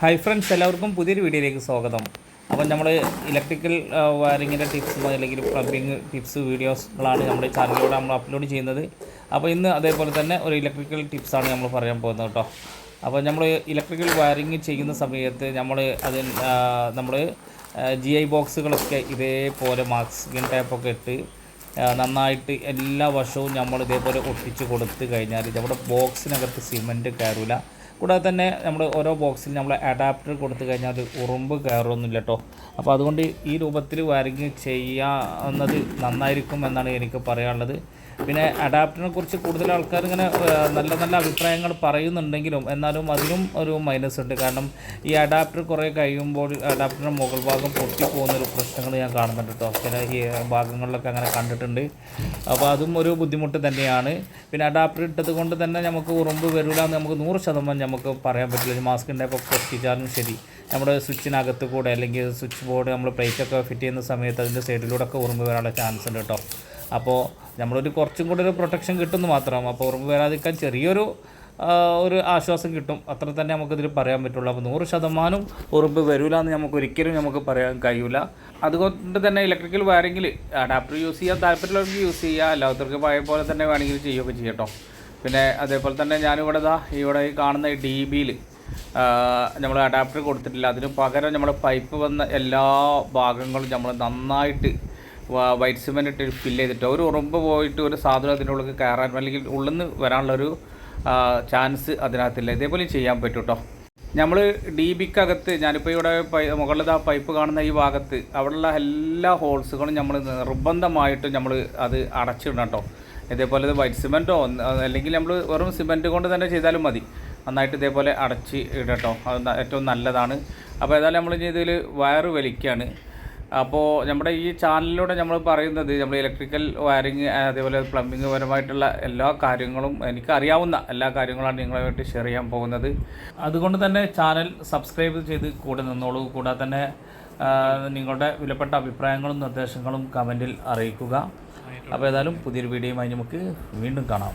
Hi friends എല്ലാവർക്കും പുതിയൊരു വീഡിയോയിലേക്ക് സ്വാഗതം. അപ്പം നമ്മൾ ഇലക്ട്രിക്കൽ വയറിങ്ങിന്റെ ടിപ്സ് അല്ലെങ്കിൽ പ്ലംബിങ് ടിപ്സ് വീഡിയോസുകളാണ് നമ്മുടെ ചാനലിലൂടെ നമ്മൾ അപ്ലോഡ് ചെയ്യുന്നത്. അപ്പോൾ ഇന്ന് അതേപോലെ തന്നെ ഒരു ഇലക്ട്രിക്കൽ ടിപ്സാണ് നമ്മൾ പറയാൻ പോകുന്നത് കേട്ടോ. അപ്പോൾ നമ്മൾ ഇലക്ട്രിക്കൽ വയറിങ് ചെയ്യുന്ന സമയത്ത് നമ്മൾ അതിൽ നമ്മൾ ജി ഐ ബോക്സുകളൊക്കെ ഇതേപോലെ മാസ്കിൻ ടേപ്പൊക്കെ ഇട്ട് നന്നായിട്ട് എല്ലാ വർഷവും നമ്മൾ ഇതേപോലെ ഒട്ടിച്ച് കൊടുത്തു കഴിഞ്ഞാൽ നമ്മുടെ ബോക്സിനകത്ത് സിമന്റ് കയറില്ല കൂടാതെ തന്നെ നമ്മൾ ഓരോ ബോക്സിൽ നമ്മൾ അഡാപ്റ്റർ കൊടുത്തു കഴിഞ്ഞാൽ അത് ഉറുമ്പ് കയറൊന്നുമില്ല കേട്ടോ അപ്പോൾ അതുകൊണ്ട് ഈ രൂപത്തിൽ വയറിങ് ചെയ്യാവുന്നത് നന്നായിരിക്കും എന്നാണ് എനിക്ക് പറയാനുള്ളത്. പിന്നെ അഡാപ്റ്ററിനെ കുറിച്ച് കൂടുതൽ ആൾക്കാർ ഇങ്ങനെ നല്ല നല്ല അഭിപ്രായങ്ങൾ പറയുന്നുണ്ടെങ്കിലും എന്നാലും അതിനും ഒരു മൈനസ് ഉണ്ട്. കാരണം ഈ അഡാപ്റ്റർ കുറേ കഴിയുമ്പോൾ അഡാപ്റ്ററിന്റെ മുകൾ ഭാഗം പൊട്ടിപ്പോകുന്നൊരു പ്രശ്നങ്ങൾ ഞാൻ കാണുന്നുണ്ട് കേട്ടോ ചില ഈ ഭാഗങ്ങളിലൊക്കെ അങ്ങനെ കണ്ടിട്ടുണ്ട്. അപ്പോൾ അതും ഒരു ബുദ്ധിമുട്ട് തന്നെയാണ്. പിന്നെ അഡാപ്റ്റർ ഇട്ടത് കൊണ്ട് തന്നെ നമുക്ക് ഉറുമ്പ് വരില്ല എന്ന് നമുക്ക് നൂറ് ശതമാനം നമുക്ക് പറയാൻ പറ്റില്ല. ഒരു മാസ്ക് ഉണ്ടായപ്പോൾ പൊട്ടിച്ചാലും ശരി. നമ്മുടെ സ്വിച്ചിനകത്ത് കൂടെ അല്ലെങ്കിൽ സ്വിച്ച് ബോർഡ് നമ്മൾ പ്ലേറ്റൊക്കെ ഫിറ്റ് ചെയ്യുന്ന സമയത്ത് അതിന്റെ സൈഡിലൂടെ ഒക്കെ ഉറുമ്പ് വരാനുള്ള ചാൻസ് ഉണ്ട് കേട്ടോ അപ്പോൾ നമ്മളൊരു കുറച്ചും കൂടെ ഒരു പ്രൊട്ടക്ഷൻ കിട്ടുമെന്ന് മാത്രം. അപ്പോൾ ഉറപ്പ് വരാതിരിക്കാൻ ചെറിയൊരു ഒരു ആശ്വാസം കിട്ടും. അത്ര തന്നെ നമുക്കിതിൽ പറയാൻ പറ്റുള്ളൂ. അപ്പോൾ നൂറ് ശതമാനം ഉറപ്പ് വരില്ല എന്ന് നമുക്ക് ഒരിക്കലും നമുക്ക് പറയാൻ കഴിയില്ല അതുകൊണ്ട് തന്നെ ഇലക്ട്രിക്കൽ വയറിങ്ങിൽ അഡാപ്റ്റർ യൂസ് ചെയ്യാൻ താല്പര്യമുള്ളവർക്ക് യൂസ് ചെയ്യുക അല്ലാത്തവർക്ക് പഴയ പോലെ തന്നെ വേണമെങ്കിൽ ചെയ്യുകയൊക്കെ ചെയ്യട്ടോ പിന്നെ അതേപോലെ തന്നെ ഞാനിവിടെ ദാ ഇവിടെ ഈ കാണുന്ന ഡി ബിയിൽ നമ്മൾ അഡാപ്റ്റർ കൊടുത്തിട്ടില്ല. അതിന് പകരം നമ്മുടെ പൈപ്പ് വന്ന എല്ലാ ഭാഗങ്ങളും നമ്മൾ നന്നായിട്ട് വൈറ്റ് സിമെന്റ് ഇട്ട് ഫില്ല് ചെയ്തിട്ട് ഒരു ഉറുമ്പ് പോയിട്ട് ഒരു സാധനം അതിന്റെ ഉള്ളിൽ കയറാൻ അല്ലെങ്കിൽ ഉള്ളിൽ നിന്ന് വരാനുള്ളൊരു ചാൻസ് അതിനകത്തില്ല. ഇതേപോലെ ചെയ്യാൻ പറ്റും കേട്ടോ നമ്മൾ ഡി ബിക്കകത്ത് ഞാനിപ്പോൾ ഇവിടെ പൈ മുകളിലത്തെ ആ പൈപ്പ് കാണുന്ന ഈ ഭാഗത്ത് അവിടെയുള്ള എല്ലാ ഹോൾസുകളും നമ്മൾ നിർബന്ധമായിട്ടും നമ്മൾ അത് അടച്ചിടണം കേട്ടോ ഇതേപോലെ ഇത് വൈറ്റ് സിമെന്റോ അല്ലെങ്കിൽ നമ്മൾ വെറും സിമെന്റ് കൊണ്ട് തന്നെ ചെയ്താലും മതി. നന്നായിട്ട് ഇതേപോലെ അടച്ച് ഇടട്ടോ. അത് ഏറ്റവും നല്ലതാണ്. അപ്പോൾ ഏതായാലും നമ്മൾ ഇതിൽ വയറ് വലിക്കുകയാണ് അപ്പോൾ നമ്മുടെ ഈ ചാനലിലൂടെ നമ്മൾ പറയുന്നത് നമ്മൾ ഇലക്ട്രിക്കൽ വയറിങ് അതേപോലെ പ്ലംബിംഗ് പരമായിട്ടുള്ള എല്ലാ കാര്യങ്ങളും എനിക്കറിയാവുന്ന എല്ലാ കാര്യങ്ങളാണ് നിങ്ങളുമായിട്ട് ഷെയർ ചെയ്യാൻ പോകുന്നത്. അതുകൊണ്ട് തന്നെ ചാനൽ സബ്സ്ക്രൈബ് ചെയ്ത് കൂടെ നിന്നോളൂ. കൂടാതെ തന്നെ നിങ്ങളുടെ വിലപ്പെട്ട അഭിപ്രായങ്ങളും നിർദ്ദേശങ്ങളും കമന്റിൽ അറിയിക്കുക. അപ്പോൾ ഏതായാലും പുതിയൊരു വീഡിയോയുമായി നമുക്ക് വീണ്ടും കാണാം.